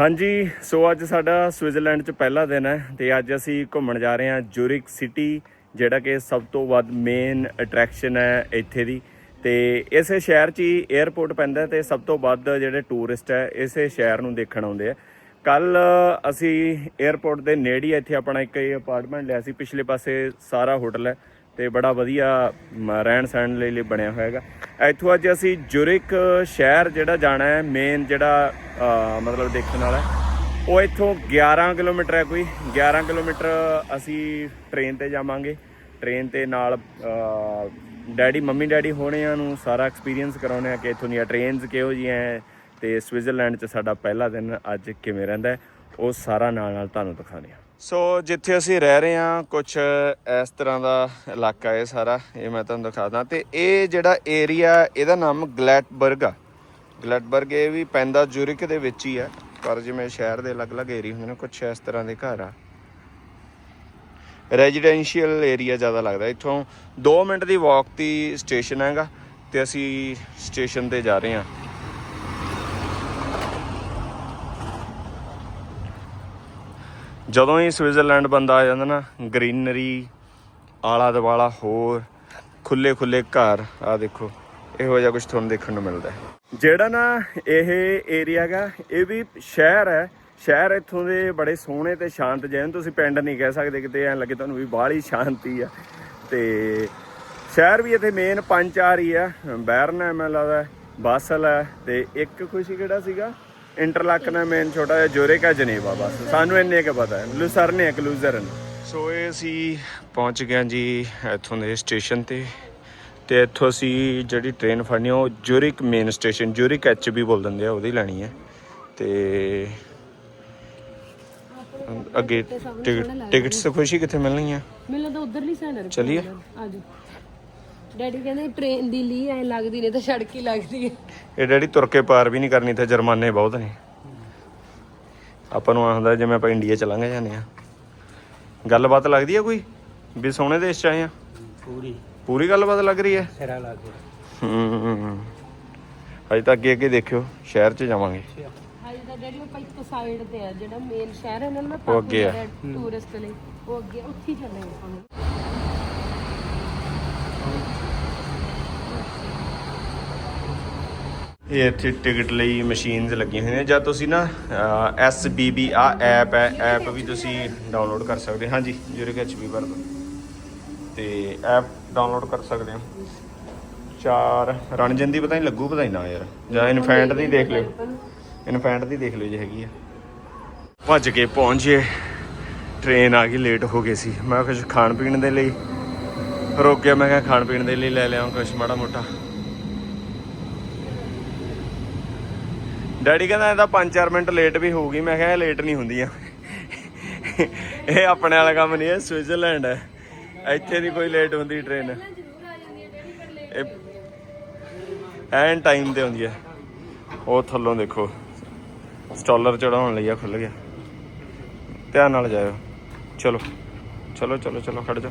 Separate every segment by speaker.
Speaker 1: ਹਾਂਜੀ, ਸੋ ਅੱਜ ਸਾਡਾ ਸਵਿਟਜ਼ਰਲੈਂਡ 'ਚ ਪਹਿਲਾ ਦਿਨ ਹੈ ਤੇ ਅੱਜ ਅਸੀਂ ਘੁੰਮਣ ਜਾ ਰਹੇ ਹਾਂ ਜੂਰਿਕ ਸਿਟੀ, ਜਿਹੜਾ ਕਿ ਸਭ ਤੋਂ ਵੱਧ ਮੇਨ ਅਟਰੈਕਸ਼ਨ ਹੈ ਇੱਥੇ ਦੀ। ਤੇ ਇਸੇ ਸ਼ਹਿਰ 'ਚ ਹੀ 에ਅਰਪੋਰਟ ਪੈਂਦਾ ਤੇ ਸਭ ਤੋਂ ਵੱਧ ਜਿਹੜੇ ਟੂਰਿਸਟ ਹੈ, ਇਸੇ ਸ਼ਹਿਰ ਨੂੰ ਦੇਖਣ ਆਉਂਦੇ ਆ। ਕੱਲ ਅਸੀਂ 에ਅਰਪੋਰਟ ਦੇ ਨੇੜੇ ਹੀ ਇੱਥੇ ਆਪਣਾ ਇੱਕ ਅਪਾਰਟਮੈਂਟ ਲਿਆ ਸੀ, ਪਿਛਲੇ ਪਾਸੇ ਸਾਰਾ ਹੋਟਲ ਹੈ। ਤੇ ਬੜਾ ਵਧੀਆ ਮ, ਰਹਿਣ ਸਹਿਣ ਲਈ ਲਈ ਬਣਿਆ ਹੋਇਆ ਹੈਗਾ। ਇੱਥੋਂ ਅੱਜ ਅਸੀਂ ਜੁਰਿਕ ਸ਼ਹਿਰ ਜਿਹੜਾ ਜਾਣਾ ਹੈ ਮੇਨ ਜਿਹੜਾ ਮਤਲਬ ਦੇਖਣ ਵਾਲਾ ਉਹ ਇੱਥੋਂ 11 ਕਿਲੋਮੀਟਰ ਹੈ ਕੋਈ। 11 ਕਿਲੋਮੀਟਰ ਅਸੀਂ ਟ੍ਰੇਨ ਤੇ ਜਾਵਾਂਗੇ। ਟ੍ਰੇਨ ਤੇ ਨਾਲ ਡੈਡੀ ਮੰਮੀ ਡੈਡੀ ਹੋਣਿਆਂ ਨੂੰ ਸਾਰਾ ਐਕਸਪੀਰੀਅੰਸ ਕਰਾਉਣੇ ਆ ਕਿ ਇੱਥੋਂ ਦੀਆਂ ਟ੍ਰੇਨਸ ਕਿਹੋ ਜਿਹੀਆਂ ਹੈ ਤੇ ਸਵਿਟਜ਼ਰਲੈਂਡ 'ਚ ਸਾਡਾ ਪਹਿਲਾ ਦਿਨ ਅੱਜ ਕਿਵੇਂ ਰਹਿੰਦਾ ਉਹ ਸਾਰਾ ਨਾਲ ਨਾਲ ਤੁਹਾਨੂੰ ਦਿਖਾਉਂਦੇ ਆ ਸੋ ਜਿੱਥੇ ਅਸੀਂ ਰਹਿ ਰਹੇ ਹਾਂ ਕੁਝ ਇਸ ਤਰ੍ਹਾਂ ਦਾ ਇਲਾਕਾ ਹੈ ਸਾਰਾ, ਇਹ ਮੈਂ ਤੁਹਾਨੂੰ ਦਿਖਾਦਾ ਤੇ ਇਹ ਜਿਹੜਾ ਏਰੀਆ ਇਹਦਾ ਨਾਮ ਗਲੈਟਬਰਗ ਆ। ਗਲੈਟਬਰਗ ਇਹ ਵੀ ਪੈਂਦਾ ਜੂਰਿਕ ਦੇ ਵਿੱਚ ਹੀ ਆ, ਪਰ ਜਿਵੇਂ ਸ਼ਹਿਰ ਦੇ ਅਲੱਗ-ਅਲੱਗ ਏਰੀਆ ਹੁੰਦੇ ਨੇ ਕੁਝ ਇਸ ਤਰ੍ਹਾਂ ਦੇ ਘਰ ਆ। ਰੈਜ਼ੀਡੈਂਸ਼ੀਅਲ ਏਰੀਆ ਜ਼ਿਆਦਾ ਲੱਗਦਾ। ਇੱਥੋਂ 2 ਮਿੰਟ ਦੀ ਵਾਕ ਦੀ ਸਟੇਸ਼ਨ ਹੈਗਾ, ਤੇ ਅਸੀਂ ਸਟੇਸ਼ਨ ਤੇ ਜਾ ਰਹੇ ਹਾਂ। ਜਦੋਂ ਹੀ ਸਵਿਟਜ਼ਰਲੈਂਡ ਬੰਦਾ ਆ ਜਾਂਦਾ ਨਾ, ਗ੍ਰੀਨਰੀ ਆਲਾ ਦਵਾਲਾ ਹੋਰ ਖੁੱਲੇ ਖੁੱਲੇ ਘਰ ਆ ਦੇਖੋ, ਇਹੋ ਜਿਹਾ ਕੁਝ ਤੁਹਾਨੂੰ ਦੇਖਣ ਨੂੰ ਮਿਲਦਾ ਜਿਹੜਾ ਨਾ ਇਹ ਏਰੀਆ ਹੈਗਾ, ਇਹ ਵੀ ਸ਼ਹਿਰ ਹੈ। ਸ਼ਹਿਰ ਇੱਥੋਂ ਦੇ ਬੜੇ ਸੋਹਣੇ ਤੇ ਸ਼ਾਂਤ ਜਿਹੇ ਤੁਸੀਂ ਪਿੰਡ ਨਹੀਂ ਕਹਿ ਸਕਦੇ ਕਿਤੇ, ਐਂ ਲੱਗੇ ਤੁਹਾਨੂੰ ਵੀ ਬਾਹਲੀ ਸ਼ਾਂਤੀ ਆ। ਤੇ ਸ਼ਹਿਰ ਵੀ ਇੱਥੇ ਮੇਨ ਪੰਜ ਚਾਰ ਹੀ ਆ, ਬੈਰਨ ਹੈ, ਮੈਨੂੰ ਲੱਗਦਾ, ਬਾਸਲ ਹੈ, ਤੇ ਇੱਕ ਖੁਸ਼ੀ ਕਿਹੜਾ ਸੀਗਾ? ਇੰਟਰਲੈਕਨ ਹੈ ਮੇਨ ਛੋਟਾ ਜਿਹਾ ਜੋਰੇਕ ਹੈ ਜਨੇਵਾ ਬਸ। ਸਾਨੂੰ ਇੰਨੇ ਕੁ ਪਤਾ ਹੈ। ਲੂਸਰਨ ਹੈ ਕਲੂਜ਼ਰਨ ਸੋ ਇਹ ਅਸੀਂ ਪਹੁੰਚ ਗਏ ਜੀ ਇੱਥੋਂ ਦੇ ਸਟੇਸ਼ਨ ਤੇ। ਤੇ ਇੱਥੋਂ ਅਸੀਂ ਜਿਹੜੀ ਟ੍ਰੇਨ ਫੜਨੀ ਆ, ਉਹ Zurich main station Zurich H ਵੀ ਬੋਲ ਦਿੰਦੇ ਆ ਉਹਦੀ ਲੈਣੀ ਹੈ। ਤੇ ਅੱਗੇ ਟਿਕਟ ਟਿਕਟਸ ਖੁਸ਼ੀ ਕਿੱਥੇ ਮਿਲਣਗੀਆਂ?
Speaker 2: ਮੈਨੂੰ ਤਾਂ ਉਧਰਲੀ ਸਾਈਡ
Speaker 1: ਚਲਿਏ।
Speaker 2: ਆਜੋ ਡੈਡੀ ਕਹਿੰਦੇ ਟ੍ਰੇਨ ਦੀ ਲੀ ਐ ਲੱਗਦੀ ਨੇ ਤਾਂ ਸੜਕ ਹੀ ਲੱਗਦੀ ਹੈ।
Speaker 1: ਇਹ ਡੈਡੀ ਤੁਰ ਕੇ ਪਾਰ ਵੀ ਨਹੀਂ ਕਰਨੀ ਤੇ ਜੁਰਮਾਨੇ ਬਹੁਤ ਨੇ। ਆਪਾਂ ਨੂੰ ਆਉਂਦਾ ਜਿਵੇਂ ਆਪਾਂ ਇੰਡੀਆ ਚਲਾਂਗੇ ਜਾਂਦੇ ਆ ਗੱਲਬਾਤ ਲੱਗਦੀ ਆ ਕੋਈ? ਵੀ ਸੋਹਣੇ ਦੇਸ਼ ਚ ਆਏ ਆ
Speaker 3: ਪੂਰੀ।
Speaker 1: ਪੂਰੀ ਗੱਲਬਾਤ ਲੱਗ ਰਹੀ ਹੈ?
Speaker 3: ਸਿਰਾ ਲੱਗ
Speaker 1: ਹੂੰ। ਅਜੇ ਤਾਂ ਅੱਗੇ ਅੱਗੇ ਦੇਖਿਓ ਸ਼ਹਿਰ ਚ ਜਾਵਾਂਗੇ।
Speaker 2: ਹਾਈ ਤਾਂ ਡੈਡੀ ਉਹ ਇੱਕ ਸਾਈਡ ਤੇ ਆ ਜਿਹੜਾ ਮੇਨ ਸ਼ਹਿਰ ਹੈ ਨਾ ਮੈਂ
Speaker 1: ਉਹ ਅੱਗੇ ਆ।
Speaker 2: ਟੂਰਿਸਟ ਲਈ। ਉਹ ਅੱਗੇ ਉੱਥੇ ਹੀ ਚੱਲੇ ਆਪਾਂ ਨੂੰ
Speaker 1: ਇਹ ਇੱਥੇ ਟਿਕਟ ਲਈ ਮਸ਼ੀਨਸ ਲੱਗੀਆਂ ਹੋਈਆਂ ਜਾਂ ਤੁਸੀਂ ਨਾ SBB ਆ ਐਪ ਹੈ, ਐਪ ਵੀ ਤੁਸੀਂ ਡਾਊਨਲੋਡ ਕਰ ਸਕਦੇ ਹੋ। ਹਾਂਜੀ ਜੁਰਿਕ ਐਚਬੀ ਵਰਤ ਤੇ ਐਪ ਡਾਊਨਲੋਡ ਕਰ ਸਕਦੇ ਹੋ। ਚਾਰ ਰਣਜਨ ਦੀ ਪਤਾ ਨਹੀਂ ਲੱਗੂ, ਪਤਾ ਨਹੀਂ ਨਾ ਯਾਰ। ਜਾਂ ਇਨਫੈਂਟ ਦੀ ਦੇਖ ਲਿਓ। ਇਨਫੈਂਟ ਦੀ ਦੇਖ ਲਿਓ ਜੇ ਹੈਗੀ ਆ। ਭੱਜ ਕੇ ਪਹੁੰਚੇ ਟ੍ਰੇਨ ਆ ਗਈ, ਲੇਟ ਹੋ ਗਏ ਸੀ। ਮੈਂ ਕੁਝ ਖਾਣ ਪੀਣ ਦੇ ਲਈ ਰੋਕਿਆ ਮੈਂ ਕਿਹਾ ਖਾਣ ਪੀਣ ਦੇ ਲਈ ਲੈ ਲਿਆ ਕੁਝ ਮਾੜਾ ਮੋਟਾ। ਡੈਡੀ ਕਹਿੰਦਾ ਇਹਦਾ 5-4 ਮਿੰਟ ਲੇਟ ਵੀ ਹੋਊਗੀ, ਮੈਂ ਕਿਹਾ ਇਹ ਲੇਟ ਨਹੀਂ ਹੁੰਦੀਆਂ। ਇਹ ਆਪਣੇ ਵਾਲਾ ਕੰਮ ਨਹੀਂ ਹੈ ਸਵਿਟਜ਼ਰਲੈਂਡ ਹੈ। ਇੱਥੇ ਨਹੀਂ ਕੋਈ ਲੇਟ ਹੁੰਦੀ ਟ੍ਰੇਨ ਇਹ ਐਨ ਟਾਈਮ ਤੇ ਹੁੰਦੀ ਹੈ। ਉਹ ਥੱਲੋਂ ਦੇਖੋ ਸਟਾਲਰ ਚੜਾਉਣ ਲਈ ਆ ਖੁੱਲ ਗਿਆ। ਧਿਆਨ ਨਾਲ ਜਾਇਓ। ਚਲੋ ਚਲੋ ਚਲੋ ਚਲੋ, ਖੜ ਜਾਓ।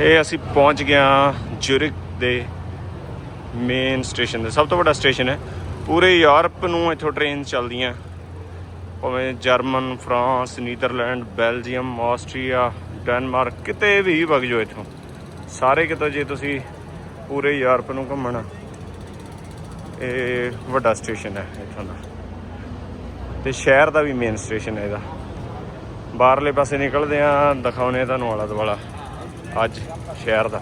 Speaker 1: ਇਹ ਅਸੀਂ ਪਹੁੰਚ ਗਏ ਹਾਂ ਜੁਰਿਕ ਦੇ ਮੇਨ ਸਟੇਸ਼ਨ ਤੇ। ਸਭ ਤੋਂ ਵੱਡਾ ਸਟੇਸ਼ਨ ਹੈ। ਪੂਰੇ ਯੂਰਪ ਨੂੰ ਇੱਥੋਂ ਟ੍ਰੇਨ ਚੱਲਦੀਆਂ। ਭਾਵੇਂ German, France, Netherlands, Belgium, Austria, Denmark, ਕਿਤੇ ਵੀ ਵਗ ਜਾਓ ਇੱਥੋਂ। ਸਾਰੇ ਕਿਤੇ ਜੇ ਤੁਸੀਂ ਪੂਰੇ ਯੂਰਪ ਨੂੰ ਘੁੰਮਣਾ, ਇਹ ਵੱਡਾ ਸਟੇਸ਼ਨ ਹੈ ਇੱਥੋਂ ਦਾ। ਤੇ ਸ਼ਹਿਰ ਦਾ ਵੀ ਮੇਨ ਸਟੇਸ਼ਨ ਹੈ ਇਹਦਾ। ਬਾਹਰਲੇ ਪਾਸੇ ਨਿਕਲਦੇ ਆ ਦਿਖਾਉਨੇ ਤੁਹਾਨੂੰ ਆਲਾ ਦੁਆਲਾ ਅੱਜ ਸ਼ਹਿਰ ਦਾ।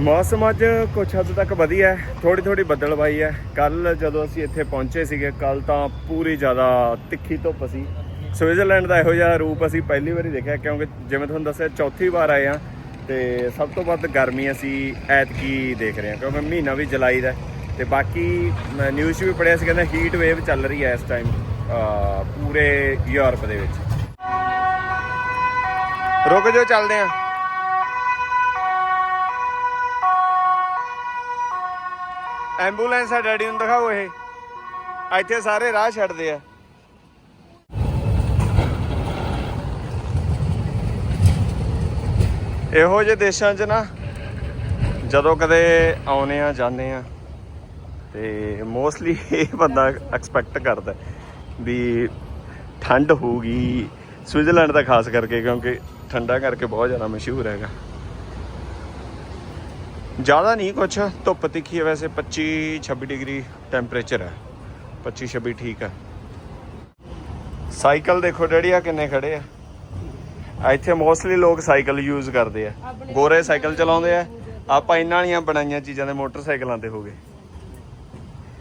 Speaker 1: ਮੌਸਮ ਅੱਜ ਕੁਝ ਹੱਦ ਤੱਕ ਵਧੀਆ ਹੈ ਥੋੜੀ ਥੋੜੀ ਬੱਦਲਵਾਈ ਹੈ। ਕੱਲ ਜਦੋਂ ਅਸੀਂ ਇੱਥੇ ਪਹੁੰਚੇ ਸੀਗੇ ਕੱਲ ਤਾਂ ਪੂਰੀ ਜ਼ਿਆਦਾ ਤਿੱਖੀ ਧੁੱਪ ਸੀ। ਸਵਿਟਜ਼ਰਲੈਂਡ ਦਾ ਇਹੋ ਜਿਹਾ ਰੂਪ ਅਸੀਂ ਪਹਿਲੀ ਵਾਰੀ ਦੇਖਿਆ, ਕਿਉਂਕਿ ਜਿਵੇਂ ਤੁਹਾਨੂੰ ਦੱਸਿਆ, ਚੌਥੀ ਵਾਰ ਆਏ ਆ ਤੇ ਸਭ ਤੋਂ ਵੱਧ ਗਰਮੀ ਅਸੀਂ ਐਤਕੀ ਦੇਖ ਰਹੇ ਹਾਂ, ਕਿਉਂਕਿ ਮਹੀਨਾ ਵੀ ਜੁਲਾਈ ਦਾ ਤੇ ਬਾਕੀ ਨਿਊਜ਼ 'ਚ ਵੀ ਪੜਿਆ ਸੀ, ਕਹਿੰਦੇ ਹੀਟ ਵੇਵ ਚੱਲ ਰਹੀ ਹੈ ਇਸ ਟਾਈਮ ਪੂਰੇ ਯੂਰਪ ਦੇ ਵਿੱਚ। ਰੁਕ ਜਾਓ, ਚੱਲਦੇ ਆਂ ਐਂਬੂਲੈਂਸ ਆ, ਡੈਡੀ ਨੂੰ ਦਿਖਾਓ ਇਹ। ਇੱਥੇ ਸਾਰੇ ਰਾਹ ਛੱਡਦੇ ਆ। ਇਹੋ ਜਿਹੇ ਦੇਸ਼ਾਂ 'ਚ ਨਾ, ਜਦੋਂ ਕਦੇ ਆਉਨੇ ਆ, ਜਾਂਦੇ ਆ ਤੇ ਮੋਸਟਲੀ ਇਹ ਬੰਦਾ ਐਕਸਪੈਕਟ ਕਰਦਾ ਵੀ ਠੰਡ ਹੋਊਗੀ ਸਵਿਟਜ਼ਰਲੈਂਡ ਦਾ ਖਾਸ ਕਰਕੇ ਕਿਉਂਕਿ ਠੰਡਾ ਕਰਕੇ ਬਹੁਤ ਜ਼ਿਆਦਾ ਮਸ਼ਹੂਰ ਹੈਗਾ। ਜ਼ਿਆਦਾ ਨਹੀਂ ਕੁਛ, ਧੁੱਪ ਤਿੱਖੀ ਹੈ ਵੈਸੇ 25 26 ਡਿਗਰੀ ਟੈਂਪਰੇਚਰ ਹੈ। 25 26 ਠੀਕ ਹੈ। ਸਾਈਕਲ ਦੇਖੋ ਡੈਡੀ ਆ ਕਿੰਨੇ ਖੜੇ ਆ। ਇੱਥੇ ਮੋਸਟਲੀ ਲੋਕ ਸਾਈਕਲ ਯੂਜ਼ ਕਰਦੇ ਆ। ਗੋਰੇ ਸਾਈਕਲ ਚਲਾਉਂਦੇ ਆ। ਆਪਾਂ ਇਹਨਾਂ ਵਾਲੀਆਂ ਬਣਾਈਆਂ ਚੀਜ਼ਾਂ ਦੇ ਮੋਟਰਸਾਈਕਲਾਂ ਤੇ ਹੋ ਗਏ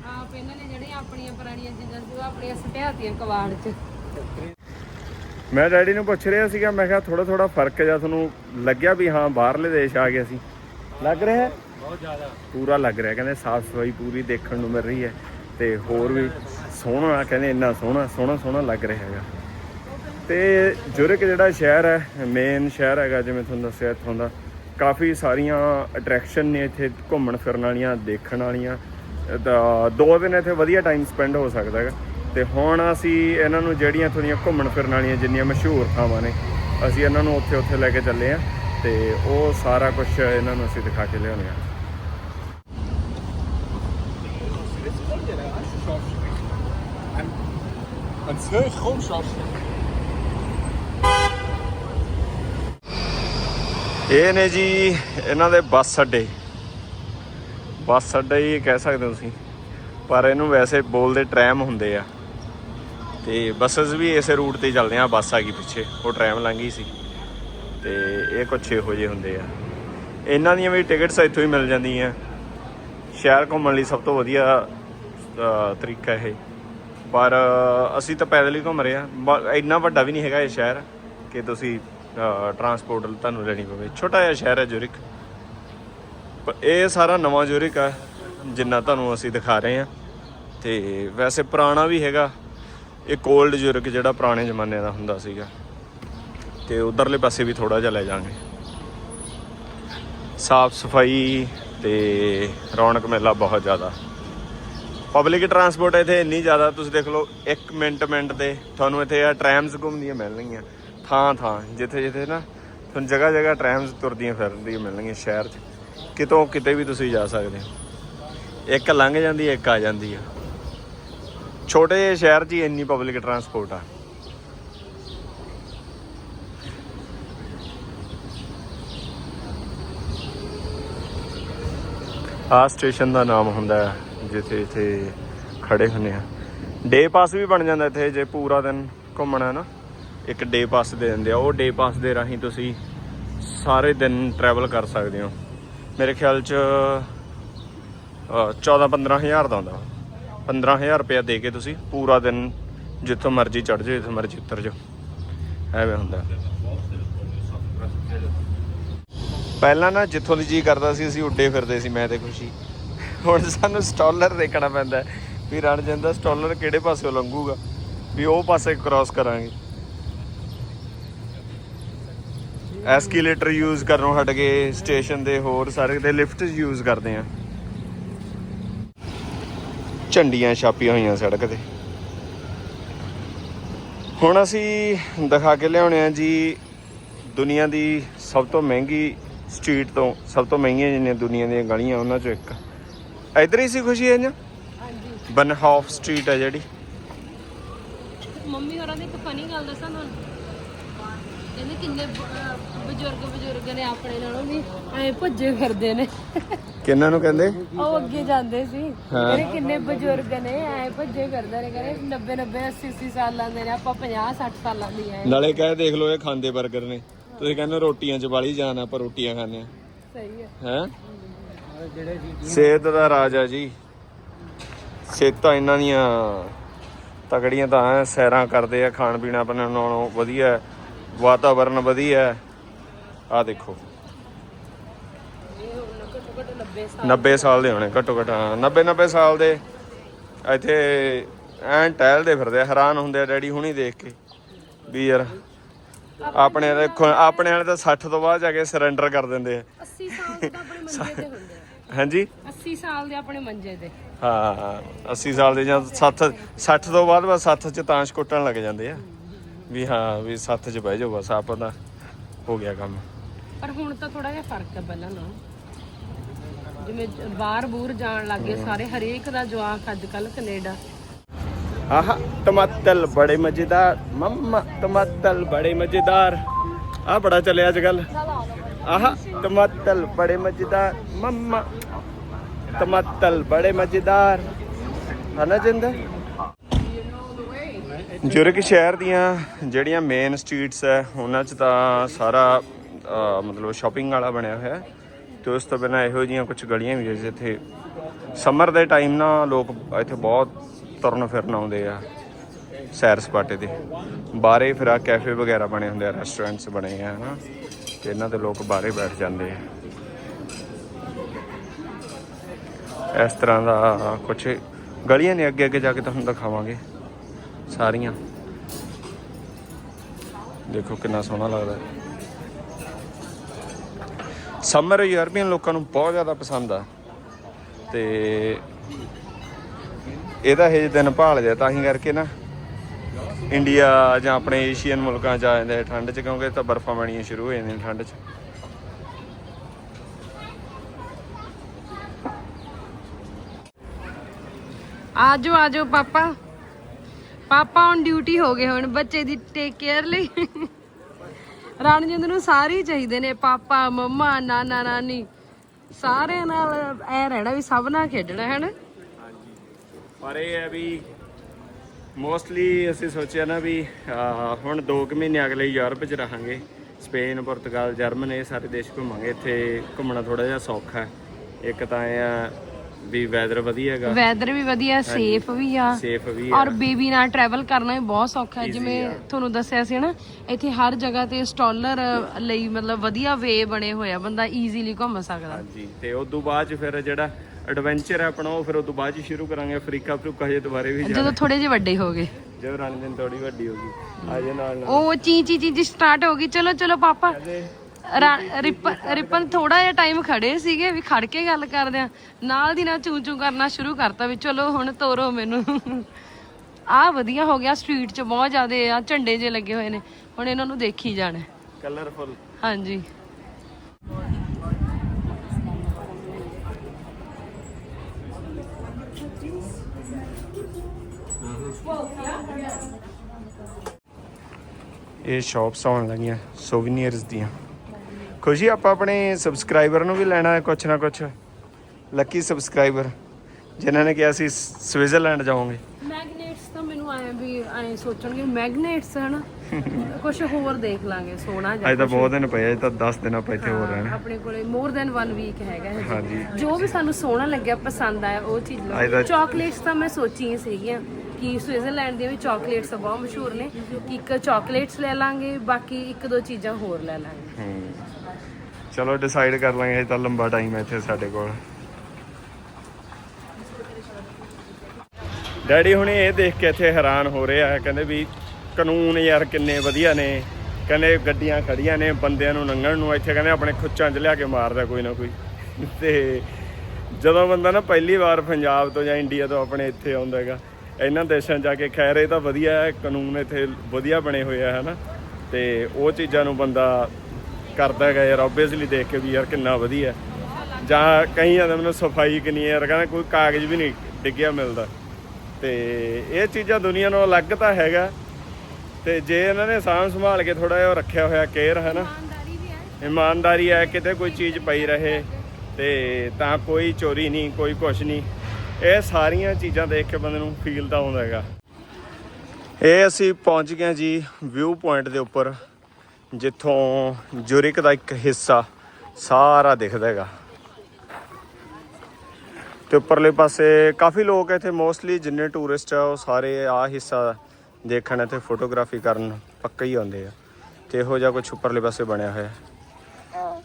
Speaker 2: ਆਪ ਇਹਨਾਂ ਨੇ ਜਿਹੜੀਆਂ ਆਪਣੀਆਂ ਪੁਰਾਣੀਆਂ ਚੀਜ਼ਾਂ ਸੀ ਉਹ ਆਪਣੀਆਂ ਸਟਿਆਤੀਆਂ ਕਵਾੜ 'ਚ।
Speaker 1: ਮੈਂ ਡੈਡੀ ਨੂੰ ਪੁੱਛ ਰਿਹਾ ਸੀਗਾ ਮੈਂ ਕਿਹਾ ਥੋੜਾ ਥੋੜਾ ਫ਼ਰਕ ਜਾਂ ਤੁਹਾਨੂੰ ਲੱਗਿਆ ਵੀ ਹਾਂ ਬਾਹਰਲੇ ਦੇਸ਼ ਆ ਗਏ ਸੀ ਲੱਗ ਰਿਹਾ ਹੈ? ਬਹੁਤ ਜ਼ਿਆਦਾ। ਪੂਰਾ ਲੱਗ ਰਿਹਾ ਕਹਿੰਦੇ ਸਾਫ਼ ਸਫ਼ਾਈ ਪੂਰੀ ਦੇਖਣ ਨੂੰ ਮਿਲ ਰਹੀ ਹੈ ਤੇ ਹੋਰ ਵੀ ਸੋਹਣਾ ਕਹਿੰਦੇ ਇੰਨਾ ਸੋਹਣਾ ਸੋਹਣਾ ਸੋਹਣਾ ਲੱਗ ਰਿਹਾ ਹੈਗਾ। ਤੇ ਜੁਰਿਕ ਜਿਹੜਾ ਸ਼ਹਿਰ ਹੈ ਮੇਨ ਸ਼ਹਿਰ ਹੈਗਾ ਜਿਵੇਂ ਤੁਹਾਨੂੰ ਦੱਸਿਆ ਇੱਥੋਂ ਦਾ ਕਾਫੀ ਸਾਰੀਆਂ ਅਟਰੈਕਸ਼ਨ ਨੇ ਇੱਥੇ ਘੁੰਮਣ ਫਿਰਨ ਵਾਲੀਆਂ ਦੇਖਣ ਵਾਲੀਆਂ ਤਾਂ ਦੋ ਦਿਨ ਇੱਥੇ ਵਧੀਆ ਟਾਈਮ ਸਪੈਂਡ ਹੋ ਸਕਦਾ ਹੈਗਾ। ਤੇ ਹੁਣ ਅਸੀਂ ਇਹਨਾਂ ਨੂੰ ਜਿਹੜੀਆਂ ਥੋੜੀਆਂ ਘੁੰਮਣ ਫਿਰਨ ਵਾਲੀਆਂ ਜਿੰਨੀਆਂ ਮਸ਼ਹੂਰ ਥਾਵਾਂ ਨੇ, ਅਸੀਂ ਇਹਨਾਂ ਨੂੰ ਉੱਥੇ ਉੱਥੇ ਲੈ ਕੇ ਚੱਲੇ ਆ ਤੇ ਉਹ ਸਾਰਾ ਕੁਝ ਇਹਨਾਂ ਨੂੰ ਅਸੀਂ ਦਿਖਾ ਕੇ ਲਿਆਉਂਦੇ ਆ
Speaker 3: Een heel groot zelfs.
Speaker 1: ਇਹ ਨੇ ਜੀ ਇਹਨਾਂ ਦੇ ਬੱਸ ਅੱਡੇ ਬੱਸ ਅੱਡੇ ਹੀ ਕਹਿ ਸਕਦੇ ਤੁਸੀਂ, ਪਰ ਇਹਨੂੰ ਵੈਸੇ ਬੋਲਦੇ ਟ੍ਰੈਮ ਹੁੰਦੇ ਆ ਤੇ ਬੱਸਸ ਵੀ ਇਸੇ ਰੂਟ ਤੇ ਚੱਲਦੇ ਆ, ਬੱਸ ਆ ਗਈ ਪਿੱਛੇ, ਉਹ ਟ੍ਰੈਮ ਲੰਘ ਗਈ ਸੀ। ਤੇ ਇਹ ਕੁਛ ਇਹੋ ਜਿਹੇ ਹੁੰਦੇ ਆ। ਇਹਨਾਂ ਦੀਆਂ ਵੀ ਟਿਕਟਸ ਇੱਥੋਂ ਹੀ ਮਿਲ ਜਾਂਦੀਆਂ। ਸ਼ਹਿਰ ਘੁੰਮਣ ਲਈ ਸਭ ਤੋਂ ਵਧੀਆ ਤਰੀਕਾ ਇਹ। ਪਰ ਅਸੀਂ ਤਾਂ ਪੈਦਲ ਹੀ ਘੁੰਮ ਰਹੇ ਆ। ਬ- ਇੰਨਾ ਵੱਡਾ ਵੀ ਨਹੀਂ ਹੈਗਾ ਇਹ ਸ਼ਹਿਰ ਕਿ ਤੁਸੀਂ ਟਰਾਂਸਪੋਰਟ ਤੁਹਾਨੂੰ ਲੈਣੀ ਪਵੇ। ਛੋਟਾ ਜਿਹਾ ਸ਼ਹਿਰ ਹੈ ਜੁਰਿਕ। ਇਹ ਸਾਰਾ ਨਵਾਂ ਜੁਰਿਕ ਆ, ਜਿੰਨਾ ਤੁਹਾਨੂੰ ਅਸੀਂ ਦਿਖਾ ਰਹੇ ਆ। ਤੇ ਵੈਸੇ ਪੁਰਾਣਾ ਵੀ ਹੈਗਾ। ਇਹ ਕੋਲਡ ਜੁਰਿਕ ਜਿਹੜਾ ਪੁਰਾਣੇ ਜ਼ਮਾਨੇ ਦਾ ਹੁੰਦਾ ਸੀਗਾ। ਤੇ ਉਧਰਲੇ ਪਾਸੇ ਵੀ ਥੋੜਾ ਜਿਹਾ ਲੈ ਜਾਾਂਗੇ। ਸਾਫ਼ ਸਫ਼ਾਈ ਤੇ ਰੌਣਕ ਮੇਲਾ ਬਹੁਤ ਜ਼ਿਆਦਾ। ਪਬਲਿਕ ਟਰਾਂਸਪੋਰਟ ਇੱਥੇ ਇੰਨੀ ਜ਼ਿਆਦਾ, ਤੁਸੀਂ ਦੇਖ ਲਓ 1 ਮਿੰਟ ਮਿੰਟ ਤੇ ਤੁਹਾਨੂੰ ਇੱਥੇ ਆ ਟ੍ਰੈਮਸ ਘੁੰਮਦੀਆਂ ਮਿਲਣਗੀਆਂ। ਥਾਂ ਥਾਂ, ਜਿੱਥੇ ਜਿੱਥੇ ਨਾ ਤੁਹਾਨੂੰ ਜਗ੍ਹਾ ਜਗ੍ਹਾ ਟ੍ਰੈਮਸ ਤੁਰਦੀਆਂ ਫਿਰਦੀਆਂ ਮਿਲਣਗੀਆਂ ਸ਼ਹਿਰ 'ਚ। ਕਿਤੋਂ ਕਿਤੇ ਵੀ ਤੁਸੀਂ ਜਾ ਸਕਦੇ ਹੋ। ਇੱਕ ਲੰਘ ਜਾਂਦੀ ਹੈ, ਇੱਕ ਆ ਜਾਂਦੀ ਆ। ਛੋਟੇ ਜਿਹੇ ਸ਼ਹਿਰ 'ਚ ਹੀ ਇੰਨੀ ਪਬਲਿਕ ਟਰਾਂਸਪੋਰਟ ਆ। ਆ ਸਟੇਸ਼ਨ ਦਾ ਨਾਮ ਹੁੰਦਾ ਜਿੱਥੇ ਇੱਥੇ ਖੜੇ ਹੁੰਨੇ ਆ। ਡੇ ਪਾਸ ਵੀ ਬਣ ਜਾਂਦਾ ਇੱਥੇ, ਜੇ ਪੂਰਾ ਦਿਨ ਘੁੰਮਣਾ ਨਾ, ਇੱਕ ਡੇ ਪਾਸ ਦੇ ਦਿੰਦੇ ਆ। ਉਹ ਡੇ ਪਾਸ ਦੇ ਰਾਹੀਂ ਤੁਸੀਂ ਸਾਰੇ ਦਿਨ ਟਰੈਵਲ ਕਰ ਸਕਦੇ ਹੋ। ਮੇਰੇ ਖਿਆਲ ਚ 14 15000 ਦਾ ਹੁੰਦਾ। 15000 ਰੁਪਇਆ ਦੇ ਕੇ ਤੁਸੀਂ ਪੂਰਾ ਦਿਨ ਜਿੱਥੋਂ ਮਰਜ਼ੀ ਚੜ ਜਾਓ, ਜਿੱਥੋਂ ਮਰਜ਼ੀ ਉਤਰ ਜਾਓ। ਐਵੇਂ ਹੁੰਦਾ। ਪਹਿਲਾਂ ਨਾ ਜਿੱਥੋਂ ਦੀ ਜੀ ਕਰਦਾ ਸੀ, ਅਸੀਂ ਉੱਡੇ ਫਿਰਦੇ ਸੀ, ਮੈਂ ਤੇ ਖੁਸ਼ੀ। ਹੁਣ ਸਾਨੂੰ ਸਟਾਲਰ ਦੇਖਣਾ ਪੈਂਦਾ ਵੀ ਰਣ ਜਾਂਦਾ ਸਟਾਲਰ ਕਿਹੜੇ ਪਾਸਿਓਂ ਲੰਘੂਗਾ, ਵੀ ਉਹ ਪਾਸੇ ਕ੍ਰਾਸ ਕਰਾਂਗੇ। ਐਸਕੇਲੇਟਰ ਯੂਜ਼ ਕਰਨੋਂ ਹਟ ਗਏ ਸਟੇਸ਼ਨ ਦੇ ਹੋਰ ਸਾਰੇ ਤੇ ਲਿਫਟ ਯੂਜ਼ ਕਰਦੇ ਆ ਝੰਡੀਆਂ ਛਾਪੀਆਂ ਹੋਈਆਂ ਸੜਕ ਤੇ। ਹੁਣ ਅਸੀਂ ਦਿਖਾ ਕੇ ਲਿਆਉਣੇ ਆ ਜੀ ਦੁਨੀਆ ਦੀ ਸਭ ਤੋਂ ਮਹਿੰਗੀ ਸਟਰੀਟ ਤੋਂ ਸਭ ਤੋਂ ਮਹਿੰਗੀਆਂ ਜਿੰਨੀਆਂ ਦੁਨੀਆ ਦੀਆਂ ਗਲੀਆਂ ਉਹਨਾਂ ਚੋਂ ਇੱਕ। ਇਧਰ ਹੀ ਸੀ ਖੁਸ਼ੀ ਹੈ ਨਾ
Speaker 2: ਹਾਂਜੀ।
Speaker 1: ਬਨਹਾਫ ਸਟਰੀਟ ਹੈ ਜਿਹੜੀ।
Speaker 2: ਮੰਮੀ ਹੋਰਾਂ ਦੀ ਇੱਕ ਫਨੀ ਗੱਲ ਦੱਸਾਂ ਤੁਹਾਨੂੰ। ਕਹਿੰਦੇ ਕਿੰਨੇ ਬਜ਼ੁਰਗ ਬਜ਼ੁਰਗ ਨੇ ਆਪਣੇ ਨਾਲੋਂ ਵੀ ਐ ਭੱਜੇ ਫਿਰਦੇ ਨੇ।
Speaker 1: ਕਿੰਨਾਂ ਨੂੰ ਕਹਿੰਦੇ?
Speaker 2: ਉਹ ਅੱਗੇ ਜਾਂਦੇ ਸੀ।
Speaker 1: ਹਾਂ।
Speaker 2: ਕਹਿੰਦੇ ਕਿੰਨੇ ਬਜ਼ੁਰਗ ਨੇ ਐ ਭੱਜੇ ਫਿਰਦੇ ਨੇ ਕਹਿੰਦੇ 90 90 80 80 ਸਾਲਾਂ ਦੇ ਨੇ ਆਪਾਂ 50 60 ਸਾਲਾਂ ਦੀ ਐ।
Speaker 1: ਨਾਲੇ ਕਹੇ ਦੇਖ ਲਓ ਇਹ ਖਾਂਦੇ 버ਗਰ ਨੇ। ਤੁਸੀਂ ਕਹਿੰਦੇ ਰੋਟੀਆਂ 'ਚ ਵਾਲੀ ਜਾਨ ਆ ਪਰ ਰੋਟੀਆਂ ਖਾਂਦੇ ਆ
Speaker 2: ਸਹੀ ਹੈ।
Speaker 1: ਹੈ? ਸਿਹਤ ਦਾ ਰਾਜ ਆ ਜੀ। ਸਿਹਤਾਂ ਇਹਨਾਂ ਦੀਆਂ ਤਕੜੀਆਂ ਤਾਂ ਸੈਰਾਂ ਕਰਦੇ ਆ ਖਾਣ ਪੀਣਾ ਆਪਣੇ ਨਾਲੋਂ ਵਧੀਆ। ਵਾਤਾਵਰਨ ਵਧੀਆ ਹੈ। ਆਹ ਦੇਖੋ।
Speaker 2: ਇਹ ਹੁਣ ਘੱਟੋ ਘੱਟ 90 ਸਾਲ
Speaker 1: 90 ਸਾਲ ਦੇ ਹੋਣੇ ਘੱਟੋ ਘੱਟ ਹਾਂ। 90 90 ਸਾਲ ਦੇ। ਇੱਥੇ ਐਨ ਟਹਿਲਦੇ ਫਿਰਦੇ ਆ, ਹੈਰਾਨ ਹੁੰਦੇ ਆ ਡੈਡੀ ਹੁਣੀ ਦੇਖ ਕੇ ਵੀ ਯਾਰ ਆਪਣੇ ਦੇਖੋ ਆਪਣੇ ਵਾਲੇ ਤਾਂ 60 ਤੋਂ ਬਾਅਦ ਜਾ ਕੇ ਸਰੈਂਡਰ ਕਰ ਦਿੰਦੇ ਆ।
Speaker 2: 80 ਸਾਲ ਤੱਕ ਆਪਣੇ ਮੰਜੇ ਤੇ ਹੁੰਦੇ ਆ।
Speaker 1: ਹਾਂਜੀ?
Speaker 2: 80 80 ਸਾਲ ਦੇ ਆਪਣੇ ਮੰਜੇ ਤੇ।
Speaker 1: ਹਾਂ 80 ਸਾਲ ਦੇ ਜਾਂ 60 60 ਤੋਂ ਬਾਅਦ ਬਸ 60 ਚ ਤਾਂਸ਼ ਕੁੱਟਣ ਲੱਗ ਜਾਂਦੇ ਆ। ਵੀ ਹਾਂ ਵੀ 60 ਚ ਬਹਿ ਜਾਓ ਬਸ ਆਪਾਂ ਦਾ ਹੋ ਗਿਆ ਕੰਮ।
Speaker 2: ਪਰ ਹੁਣ ਤਾਂ ਥੋੜਾ ਜਿਹਾ ਫ਼ਰਕ ਹੈ ਪਹਿਲਾਂ ਨਾਲੋਂ। ਜਿਵੇਂ ਬਾਹਰ ਬੂਰ ਜਾਣ ਲੱਗੇ ਸਾਰੇ ਹਰੇਕ ਦਾ ਜਵਾਕ ਅੱਜ ਕੱਲ ਕੈਨੇਡਾ।
Speaker 1: ਆਹ ਟਮਾਟਰ ਬੜੇ ਮਜ਼ੇਦਾਰ। ਮੰਮਾ ਟਮਾਟਰ ਬੜੇ ਮਜ਼ੇਦਾਰ। ਆ ਬੜਾ ਚੱਲਿਆ ਅੱਜ ਕੱਲ ਆਹ ਟਮਾਟਰ ਬੜੇ ਮਜ਼ੇਦਾਰ। ਮੰਮਾ ਟਮਾਟਰ ਬੜੇ ਮਜ਼ੇਦਾਰ। ਹਨਾ ਜਿੰਦ? ਜੁਰਕ ਸ਼ਹਿਰ ਦੀਆਂ ਜਿਹੜੀਆਂ ਮੇਨ ਸਟਰੀਟਸ ਹੈ, ਉਹਨਾਂ 'ਚ ਤਾਂ ਸਾਰਾ ਮਤਲਬ ਸ਼ਾਪਿੰਗ ਵਾਲਾ ਬਣਿਆ ਹੋਇਆ ਹੈ। ਤੇ ਉਸ ਤੋਂ ਬਿਨਾਂ ਇਹੋ ਜਿਹੀਆਂ ਕੁਝ ਗਲੀਆਂ ਵੀ ਜਿੱਥੇ ਸਮਰ ਦੇ ਟਾਈਮ ਨਾ ਲੋਕ ਇੱਥੇ ਬਹੁਤ ਤੁਰਨ ਫਿਰਨ ਆਉਂਦੇ ਆ, ਸੈਰ ਸਪਾਟੇ ਤੇ। ਬਾਹਰੇ ਫਿਰ ਆ ਕੈਫੇ ਵਗੈਰਾ ਬਣੇ ਹੁੰਦੇ ਆ ਰੈਸਟੋਰੈਂਟਸ ਬਣੇ ਆ, ਹਨਾ। ਤੇ ਇਹਨਾਂ ਦੇ ਲੋਕ ਬਾਹਰੇ ਬੈਠ ਜਾਂਦੇ ਆ। ਇਸ ਤਰ੍ਹਾਂ ਦਾ ਕੁਝ ਗਲੀਆਂ ਨੇ ਅੱਗੇ ਅੱਗੇ ਜਾ ਕੇ ਤੁਹਾਨੂੰ ਦਿਖਾਵਾਂਗੇ। ਸਾਰੀਆਂ। ਦੇਖੋ ਕਿੰਨਾ ਸੋਹਣਾ ਲੱਗਦਾ ਸਮਰ ਯੂਰਪੀਅਨ ਲੋਕਾਂ ਨੂੰ ਬਹੁਤ ਜ਼ਿਆਦਾ ਪਸੰਦ ਆ। ਤੇ ਇਹਦਾ ਇਹ ਦਿਨ ਭਾਲਦੇ ਤਾਂ ਹੀ ਕਰਕੇ ਨਾ ਇੰਡੀਆ ਜਾਂ ਆਪਣੇ ਏਸ਼ੀਅਨ ਮੁਲਕਾਂ 'ਚ ਆ ਜਾਂਦੇ ਠੰਡ 'ਚ ਕਿਉਂਕਿ ਤਾਂ ਬਰਫ਼ਾਂ ਬਣੀਆਂ ਸ਼ੁਰੂ ਹੋ ਜਾਂਦੀਆਂ ਠੰਡ 'ਚ।
Speaker 2: ਆਜੋ ਆਜੋ ਪਾਪਾ। ਪਾਪਾ ਔਨ ਡਿਊਟੀ ਹੋ ਗਏ ਹੁਣ ਬੱਚੇ ਦੀ ਟੇਕ ਕੇਅਰ ਲਈ। ਰਣਜਿੰਦ ਨੂੰ ਸਾਰੇ ਹੀ ਚਾਹੀਦੇ ਨੇ ਪਾਪਾ ਮੰਮਾ ਨਾਨਾ ਨਾਨੀ। ਸਾਰਿਆਂ ਨਾਲ ਐ ਰਹਿਣਾ ਵੀ ਸਭ ਨਾਲ ਖੇਡਣਾ ਹੈ ਨਾ?
Speaker 1: ਪਰ ਇਹ ਹੈ ਵੀ ਮੋਸਟਲੀ ਅਸੀਂ ਸੋਚਿਆ ਨਾ ਵੀ ਆਹ, ਹੁਣ 2 ਕੁ ਮਹੀਨੇ ਅਗਲੇ ਯੂਰਪ 'ਚ ਰਹਾਂਗੇ। ਸਪੇਨ ਪੁਰਤਗਾਲ ਜਰਮਨ ਇਹ ਸਾਰੇ ਦੇਸ਼ ਘੁੰਮਾਂਗੇ। ਇੱਥੇ ਘੁੰਮਣਾ ਥੋੜਾ ਜਿਹਾ ਸੌਖਾ ਹੈ। ਇੱਕ ਤਾਂ ਇਹ ਆ ਵੀ ਵੈਦਰ ਵਧੀਆ ਹੈਗਾ।
Speaker 2: ਵੈਦਰ ਵੀ ਵਧੀਆ ਸੇਫ ਵੀ ਆ।
Speaker 1: ਸੇਫ ਵੀ
Speaker 2: ਔਰ
Speaker 1: ਹੈ
Speaker 2: ਬੇਬੀ ਨਾਲ ਟਰੈਵਲ ਕਰਨਾ ਵੀ ਬਹੁਤ ਸੌਖਾ ਹੈ। ਜਿਵੇਂ ਤੁਹਾਨੂੰ ਦੱਸਿਆ ਸੀ ਨਾ ਇੱਥੇ ਹਰ ਜਗ੍ਹਾ ਤੇ ਸਟਾਲਰ ਲਈ ਮਤਲਬ ਵਧੀਆ ਵੇ ਬਣੇ ਹੋਏ ਆ। ਬੰਦਾ ਈਜ਼ੀਲੀ ਘੁੰਮ ਸਕਦਾ।
Speaker 1: ਹਾਂਜੀ ਤੇ ਉਸ ਤੋਂ ਬਾਅਦ ਫਿਰ ਜਿਹੜਾ ਐਡਵੈਂਚਰ ਹੈ ਆਪਣਾ ਉਹ ਫਿਰ ਉਸ ਤੋਂ ਬਾਅਦ 'ਚ ਸ਼ੁਰੂ ਕਰਾਂਗੇ। ਅਫਰੀਕਾ ਅਫਰੀਕਾ ਹਜੇ ਦੁਬਾਰੇ ਵੀ ਜਾਣਾ।
Speaker 2: ਜਦੋਂ ਥੋੜੇ ਜਿਹੇ ਵੱਡੇ ਹੋ ਗਏ।
Speaker 1: ਜਦੋਂ ਰਣਜਨ ਥੋੜੀ ਵੱਡੀ ਹੋ ਗਈ। ਆਜੇ ਨਾਲ ਨਾਲ।
Speaker 2: ਉਹ ਚੀ ਚੀ ਚੀ ਸਟਾਰਟ ਹੋ ਗਈ। ਚਲੋ ਚਲੋ ਪਾਪਾ। ਰਿਪਨ ਰਿਪਨ ਥੋੜਾ ਜਿਹਾ ਟਾਈਮ ਖੜੇ ਸੀਗੇ ਵੀ ਖੜ ਕੇ ਗੱਲ ਕਰਦੇ ਆ ਨਾਲ ਦੀ ਨਾਲ ਚੂੰ ਚੂੰ ਕਰਨਾ ਸ਼ੁਰੂ ਕਰਤਾ ਵੀ ਚਲੋ ਹੁਣ ਤੋਰੋ ਮੈਨੂੰ। ਆ ਵਧੀਆ ਹੋ ਗਿਆ ਸਟਰੀਟ 'ਚ ਬਹੁਤ ਜ਼ਿਆਦੇ ਆ ਝੰਡੇ ਜੇ ਲੱਗੇ ਹੋਏ ਨੇ। ਹੁਣ ਇਹਨਾਂ ਨੂੰ ਦੇਖੀ ਜਾਣਾ।
Speaker 1: ਕਲਰਫੁਲ
Speaker 2: ਹਾਂਜੀ।
Speaker 1: ਇਹ ਸ਼ਾਪਸ ਆਉਣ ਲੱਗੀਆਂ ਸੋਵੀਨੀਅਰਸ ਦੀਆਂ। ਖੁਸ਼ੀ ਆਪਾਂ ਆਪਣੇ ਸਬਸਕ੍ਰਾਈਬਰ ਨੂੰ ਵੀ ਲੈਣਾ ਹੈ ਕੁਛ ਨਾ ਕੁਛ। ਲੱਕੀ ਸਬਸਕ੍ਰਾਈਬਰ ਜਿਨ੍ਹਾਂ ਨੇ ਕਿਹਾ ਸੀ ਸਵਿਟਜ਼ਰਲੈਂਡ ਜਾਵਾਂਗੇ
Speaker 2: ਮੈਗਨੇਟਸ ਤਾਂ ਮੈਨੂੰ ਆਏ ਵੀ ਐ ਸੋਚਣਗੇ ਮੈਗਨੇਟਸ ਹਨਾ ਕੁਝ ਹੋਰ ਦੇਖ ਲਾਂਗੇ ਸੋਨਾ ਜਾਂ
Speaker 1: ਅੱਜ ਤਾਂ ਬਹੁਤ ਦਿਨ ਪਏ ਅੱਜ ਤਾਂ 10 ਦਿਨ ਆਪਾਂ ਇੱਥੇ ਹੋ ਰਹੇ ਨੇ
Speaker 2: ਆਪਣੇ ਕੋਲੇ ਮੋਰ ਦੈਨ 1 ਵੀਕ ਹੈਗਾ ਹਜੇ।
Speaker 1: ਹਾਂਜੀ।
Speaker 2: ਜੋ ਵੀ ਸਾਨੂੰ ਸੋਹਣਾ ਲੱਗਿਆ ਪਸੰਦ ਆਇਆ ਉਹ ਚੀਜ਼
Speaker 1: ਅੱਜ
Speaker 2: ਲਓ
Speaker 1: ਤਾਂ-
Speaker 2: ਚਾਕਲੇਟਸ ਤਾਂ ਮੈਂ ਸੋਚੀਆਂ ਸੀਗੀਆਂ ਕਿ ਸਵਿਟਜ਼ਰਲੈਂਡ ਦੀਆਂ ਵੀ ਚਾਕਲੇਟਸ ਬਹੁਤ ਮਸ਼ਹੂਰ ਨੇ। ਕਿ ਇੱਕ ਚਾਕਲੇਟਸ ਲੈ ਲਾਂਗੇ ਬਾਕੀ ਇੱਕ ਦੋ ਚੀਜ਼ਾਂ ਹੋਰ ਲੈ ਲਾਂਗੇ।
Speaker 1: ਹੂੰ। ਚਲੋ ਡਿਸਾਈਡ ਕਰ ਲਾਂਗੇ, ਇਹ ਤਾਂ ਲੰਬਾ ਟਾਈਮ ਹੈ ਇੱਥੇ ਸਾਡੇ ਕੋਲ। ਡੈਡੀ ਹੁਣੇ ਇਹ ਦੇਖ ਕੇ ਇੱਥੇ ਹੈਰਾਨ ਹੋ ਰਹੇ ਆ ਕਹਿੰਦੇ ਵੀ ਕਾਨੂੰਨ ਯਾਰ ਕਿੰਨੇ ਵਧੀਆ ਨੇ। ਕਹਿੰਦੇ ਗੱਡੀਆਂ ਖੜੀਆਂ ਨੇ, ਬੰਦਿਆਂ ਨੂੰ ਲੰਘਣ ਨੂੰ, ਇੱਥੇ ਕਹਿੰਦੇ ਆਪਣੇ ਖੁੱਚਾਂ 'ਚ ਲਿਆ ਕੇ ਮਾਰਦਾ ਕੋਈ ਨਾ ਕੋਈ। ਤੇ ਜਦੋਂ ਬੰਦਾ ਨਾ ਪਹਿਲੀ ਵਾਰ ਪੰਜਾਬ ਤੋਂ ਜਾਂ ਇੰਡੀਆ ਤੋਂ ਆਪਣੇ ਇੱਥੇ ਆਉਂਦਾ ਹੈਗਾ, ਇਹਨਾਂ ਦੇਸ਼ਾਂ 'ਚ ਜਾ ਕੇ, ਖੈਰ ਇਹ ਤਾਂ ਵਧੀਆ ਹੈ, ਕਾਨੂੰਨ ਇੱਥੇ ਵਧੀਆ ਬਣੇ ਹੋਏ ਆ, ਹਨਾ। ਤੇ ਉਹ ਚੀਜ਼ਾਂ ਨੂੰ ਬੰਦਾ ਕਰਦਾ ਹੈਗਾ ਯਾਰ ਆਬਵੀਅਸਲੀ ਦੇਖ ਕੇ ਵੀ ਯਾਰ ਕਿੰਨਾ ਵਧੀਆ। ਜਾਂ ਕਈ ਜਾਂਦੇ ਮੈਨੂੰ ਸਫ਼ਾਈ ਕਿੰਨੀ ਹੈ ਯਾਰ ਕਹਿੰਦਾ ਕੋਈ ਕਾਗਜ਼ ਵੀ ਨਹੀਂ ਡਿੱਗਿਆ ਮਿਲਦਾ। ਤੇ ਇਹ ਚੀਜ਼ਾਂ ਦੁਨੀਆ ਨੂੰ ਅਲੱਗ ਤਾਂ ਹੈਗਾ। ਤੇ ਜੇ ਇਹਨਾਂ ਨੇ ਸਾਂਭ ਸੰਭਾਲ ਕੇ ਥੋੜਾ ਜਿਹਾ ਰੱਖਿਆ ਹੋਇਆ ਕੇਅਰ ਹੈ। ਨਾ ਇਮਾਨਦਾਰੀ ਹੈ ਕਿਤੇ ਕੋਈ ਚੀਜ਼ ਪਈ ਰਹੇ ਤੇ ਤਾਂ ਕੋਈ ਚੋਰੀ ਨਹੀਂ ਕੋਈ ਕੁਛ ਨਹੀਂ। ਇਹ ਸਾਰੀਆਂ ਚੀਜ਼ਾਂ ਦੇਖ ਕੇ ਬੰਦੇ ਨੂੰ ਫੀਲ ਤਾਂ ਆਉਂਦਾ ਹੈਗਾ। ਇਹ ਅਸੀਂ ਪਹੁੰਚ ਗਏ ਜੀ ਵਿਊ ਪੁਆਇੰਟ ਦੇ ਉੱਪਰ। ਜਿੱਥੋਂ ਜੁਰਿਕ ਦਾ ਇੱਕ ਹਿੱਸਾ ਸਾਰਾ ਦਿਖਦਾ ਹੈਗਾ। ਤੇ ਉੱਪਰਲੇ ਪਾਸੇ ਕਾਫੀ ਲੋਕ ਇੱਥੇ ਮੋਸਟਲੀ ਜਿੰਨੇ ਟੂਰਿਸਟ ਆ, ਉਹ ਸਾਰੇ ਆ ਹਿੱਸਾ ਦੇਖਣ ਇੱਥੇ ਫੋਟੋਗ੍ਰਾਫੀ ਕਰਨ ਪੱਕੇ ਹੀ ਆਉਂਦੇ ਆ। ਤੇ ਇਹੋ ਜਿਹਾ ਕੁਝ ਉੱਪਰਲੇ ਪਾਸੇ ਬਣਿਆ ਹੋਇਆ।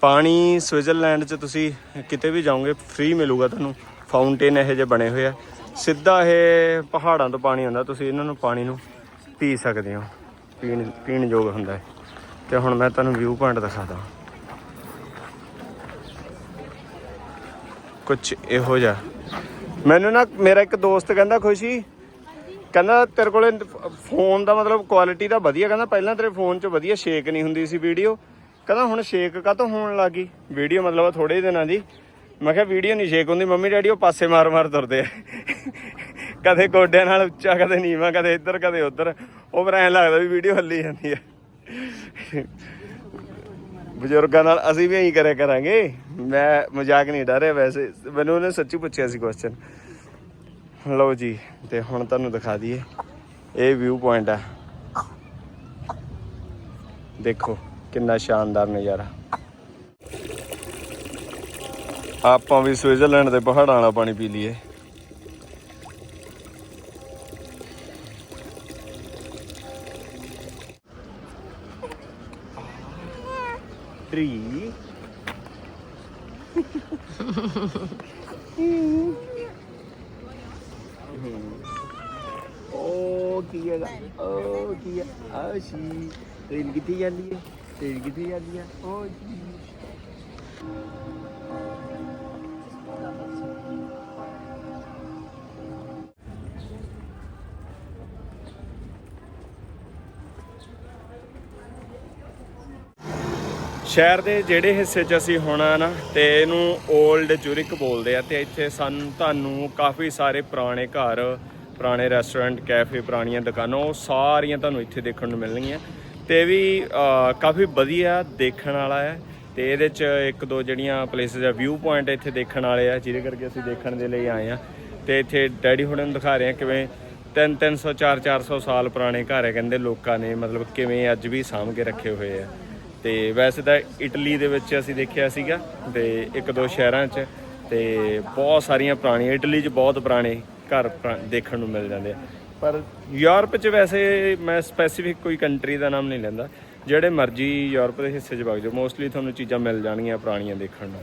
Speaker 1: ਪਾਣੀ ਸਵਿਟਜ਼ਰਲੈਂਡ 'ਚ ਤੁਸੀਂ ਕਿਤੇ ਵੀ ਜਾਓਗੇ ਫ੍ਰੀ ਮਿਲੂਗਾ ਤੁਹਾਨੂੰ। ਫਾਊਂਟੇਨ ਇਹੋ ਜਿਹੇ ਬਣੇ ਹੋਏ ਆ। ਸਿੱਧਾ ਇਹ ਪਹਾੜਾਂ ਤੋਂ ਪਾਣੀ ਆਉਂਦਾ, ਤੁਸੀਂ ਇਹਨਾਂ ਨੂੰ ਪਾਣੀ ਨੂੰ ਪੀ ਸਕਦੇ ਹੋ। ਪੀਣ ਪੀਣ ਯੋਗ ਹੁੰਦਾ ਹੈ। ਤੇ ਹੁਣ ਮੈਂ ਤੁਹਾਨੂੰ ਵਿਊ ਪੁਆਇੰਟ ਦਿਖਾਦਾ। ਕੁਝ ਇਹੋ ਜਿਹਾ। ਮੈਨੂੰ ਨਾ ਮੇਰਾ ਇੱਕ ਦੋਸਤ ਕਹਿੰਦਾ ਖੁਸ਼ੀ, ਕਹਿੰਦਾ ਤੇਰੇ ਕੋਲੇ ਫੋਨ ਦਾ ਮਤਲਬ ਕੁਆਲਿਟੀ ਦਾ ਵਧੀਆ, ਕਹਿੰਦਾ ਪਹਿਲਾਂ ਤੇਰੇ ਫੋਨ 'ਚ ਵਧੀਆ ਸ਼ੇਕ ਨਹੀਂ ਹੁੰਦੀ ਸੀ ਵੀਡੀਓ ਕਹਿੰਦਾ ਹੁਣ ਸ਼ੇਕ ਕਾਹਤੋਂ ਹੋਣ ਲੱਗੀ ਵੀਡੀਓ ਮਤਲਬ ਥੋੜੇ ਦਿਨਾਂ ਦੀ। ਮੈਂ ਕਿਹਾ ਵੀਡੀਓ ਨਹੀਂ ਸ਼ੇਕ ਹੁੰਦੀ, ਮੰਮੀ ਡੈਡੀ ਉਹ ਪਾਸੇ ਮਾਰ ਮਾਰ ਤੁਰਦੇ ਆ। ਕਦੇ ਗੋਡਿਆਂ ਨਾਲ ਉੱਚਾ, ਕਦੇ ਨੀਵਾਂ, ਕਦੇ ਇੱਧਰ, ਕਦੇ ਉੱਧਰ। ਉਹ ਫਿਰ ਐਂ ਲੱਗਦਾ ਵੀ ਵੀਡੀਓ ਹੱਲੀ ਜਾਂਦੀ ਹੈ ਬਜ਼ੁਰਗਾਂ ਨਾਲ ਅਸੀਂ ਵੀ ਐਂ ਕਰਿਆ ਕਰਾਂਗੇ। ਮੈਂ ਮਜ਼ਾਕ ਨਹੀਂ ਡਰਿਆ ਵੈਸੇ। ਮੈਨੂੰ ਉਹਨੇ ਸੱਚੀ ਪੁੱਛਿਆ ਸੀ ਕੁਐਸਚਨ ਲਓ ਜੀ, ਤੇ ਹੁਣ ਤੁਹਾਨੂੰ ਦਿਖਾ ਦਈਏ। ਇਹ ਵਿਊ ਪੁਆਇੰਟ ਆ। ਦੇਖੋ, ਕਿੰਨਾ ਸ਼ਾਨਦਾਰ ਨਜ਼ਾਰਾ। ਆਪਾਂ ਵੀ ਸਵਿਟਜ਼ਰਲੈਂਡ ਦੇ ਪਹਾੜਾਂ ਵਾਲਾ ਪਾਣੀ ਪੀ ਲਈਏ। ਟਰੀ ਓ ਕੀ ਹੈਗਾ ਓ ਕੀ ਹੈ ਆਸ਼ੀ ਟ੍ਰੇਨ ਕਿੱਥੇ ਜਾਂਦੀ ਹੈ ਟ੍ਰੇਨ ਕਿੱਥੇ ਜਾਂਦੀ ਹੈ ਓ ਜੀ ਸ਼ਹਿਰ ਦੇ ਜਿਹੜੇ ਹਿੱਸੇ 'ਚ ਅਸੀਂ ਹੁਣ ਆ ਨਾ, ਤੇ ਇਹਨੂੰ 올ਡ ਜੁਰਿਕ ਬੋਲਦੇ ਆ, ਤੇ ਇੱਥੇ ਸਾਨੂੰ, ਤੁਹਾਨੂੰ ਕਾਫੀ ਸਾਰੇ ਪੁਰਾਣੇ ਘਰ, ਪੁਰਾਣੇ ਰੈਸਟੋਰੈਂਟ ਕੈਫੇ ਪੁਰਾਣੀਆਂ ਦੁਕਾਨਾਂ, ਉਹ ਸਾਰੀਆਂ ਤੁਹਾਨੂੰ ਇੱਥੇ ਦੇਖਣ ਨੂੰ ਮਿਲਣਗੀਆਂ। ਤੇ ਇਹ ਵੀ ਕਾਫੀ ਵਧੀਆ ਦੇਖਣ ਵਾਲਾ ਹੈ, ਤੇ ਇਹਦੇ 'ਚ ਇੱਕ ਦੋ ਜਿਹੜੀਆਂ ਪਲੇਸਿਸ ਆ ਵਿਊ ਪੁਆਇੰਟ ਇੱਥੇ ਦੇਖਣ ਵਾਲੇ ਆ, ਜਿਹਦੇ ਕਰਕੇ ਅਸੀਂ ਦੇਖਣ ਦੇ ਲਈ ਆਏ ਆ। ਤੇ ਇੱਥੇ ਡੈਡੀ ਹੁਣਾਂ ਨੂੰ ਦਿਖਾ ਰਹੇ ਆ ਕਿਵੇਂ 3 300 4 400 ਸਾਲ ਪੁਰਾਣੇ ਘਰ ਹੈ, ਕਹਿੰਦੇ ਲੋਕਾਂ ਨੇ, ਮਤਲਬ ਕਿਵੇਂ ਅੱਜ ਵੀ ਸਾਂਭ ਕੇ ਰੱਖੇ ਹੋਏ ਆ। ਤੇ ਵੈਸੇ ਤਾਂ ਇਟਲੀ ਦੇ ਵਿੱਚ ਅਸੀਂ ਦੇਖਿਆ ਸੀਗਾ ਤੇ ਇੱਕ ਦੋ ਸ਼ਹਿਰਾਂ 'ਚ ਤੇ ਬਹੁਤ ਸਾਰੀਆਂ ਪੁਰਾਣੀਆਂ, ਇਟਲੀ 'ਚ ਬਹੁਤ ਪੁਰਾਣੇ ਘਰ ਪੁਰਾ- ਦੇਖਣ ਨੂੰ ਮਿਲ ਜਾਂਦੇ ਆ। ਪਰ ਯੂਰਪ 'ਚ ਵੈਸੇ ਮੈਂ ਸਪੈਸੀਫਿਕ ਕੋਈ ਕੰਟਰੀ ਦਾ ਨਾਮ ਨਹੀਂ ਲੈਂਦਾ। ਜਿਹੜੇ ਮਰਜ਼ੀ ਯੂਰਪ ਦੇ ਹਿੱਸੇ 'ਚ ਵਗ ਜਾਓ ਮੋਸਟਲੀ ਤੁਹਾਨੂੰ ਚੀਜ਼ਾਂ ਮਿਲ ਜਾਣਗੀਆਂ ਪੁਰਾਣੀਆਂ ਦੇਖਣ ਨੂੰ।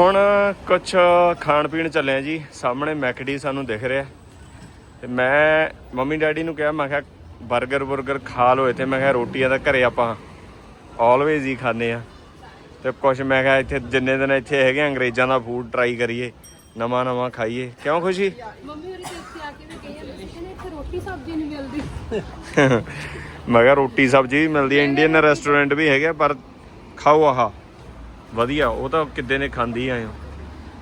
Speaker 1: ਹੁਣ ਕੁਝ ਖਾਣ ਪੀਣ ਚੱਲੇ ਆ ਜੀ। ਸਾਹਮਣੇ ਮੈਕਡੀ ਸਾਨੂੰ ਦਿਖ ਰਿਹਾ। ਤੇ ਮੈਂ ਮੰਮੀ ਡੈਡੀ ਨੂੰ ਕਿਹਾ ਮੈਂ ਕਿਹਾ 버ਗਰ 버ਗਰ ਖਾ ਲਓ ਇੱਥੇ। ਮੈਂ ਕਿਹਾ ਰੋਟੀਆਂ ਤਾਂ ਘਰੇ ਆਪਾਂ ਆਲਵੇਜ਼ ਹੀ ਖਾਂਦੇ ਆ। ਤੇ ਕੁਝ ਮੈਂ ਕਿਹਾ ਇੱਥੇ ਜਿੰਨੇ ਦਿਨ ਇੱਥੇ ਹੈਗੇ ਅੰਗਰੇਜ਼ਾਂ ਦਾ ਫੂਡ ਟਰਾਈ ਕਰੀਏ ਨਵਾਂ ਨਵਾਂ ਖਾਈਏ। ਕਿਉਂ ਖੁਸ਼ੀ?
Speaker 2: ਮੰਮੀ ਹੋਰੀ ਤੇ ਇੱਥੇ ਆ ਕੇ ਵੀ ਕਹੀ ਜਾਂਦੇ ਸੀ ਕਿ ਇੱਥੇ ਰੋਟੀ ਸਬਜ਼ੀ ਨਹੀਂ ਮਿਲਦੀ।
Speaker 1: ਮੈਂ ਕਿਹਾ ਰੋਟੀ ਸਬਜ਼ੀ ਵੀ ਮਿਲਦੀ ਹੈ ਇੰਡੀਅਨ ਰੈਸਟੋਰੈਂਟ ਵੀ ਹੈਗੇ ਪਰ ਖਾਓ ਆਹ। ਵਧੀਆ ਉਹ ਤਾਂ ਕਿੱਦੇ ਨੇ ਖਾਂਦੀ ਆਏ ਹੋ।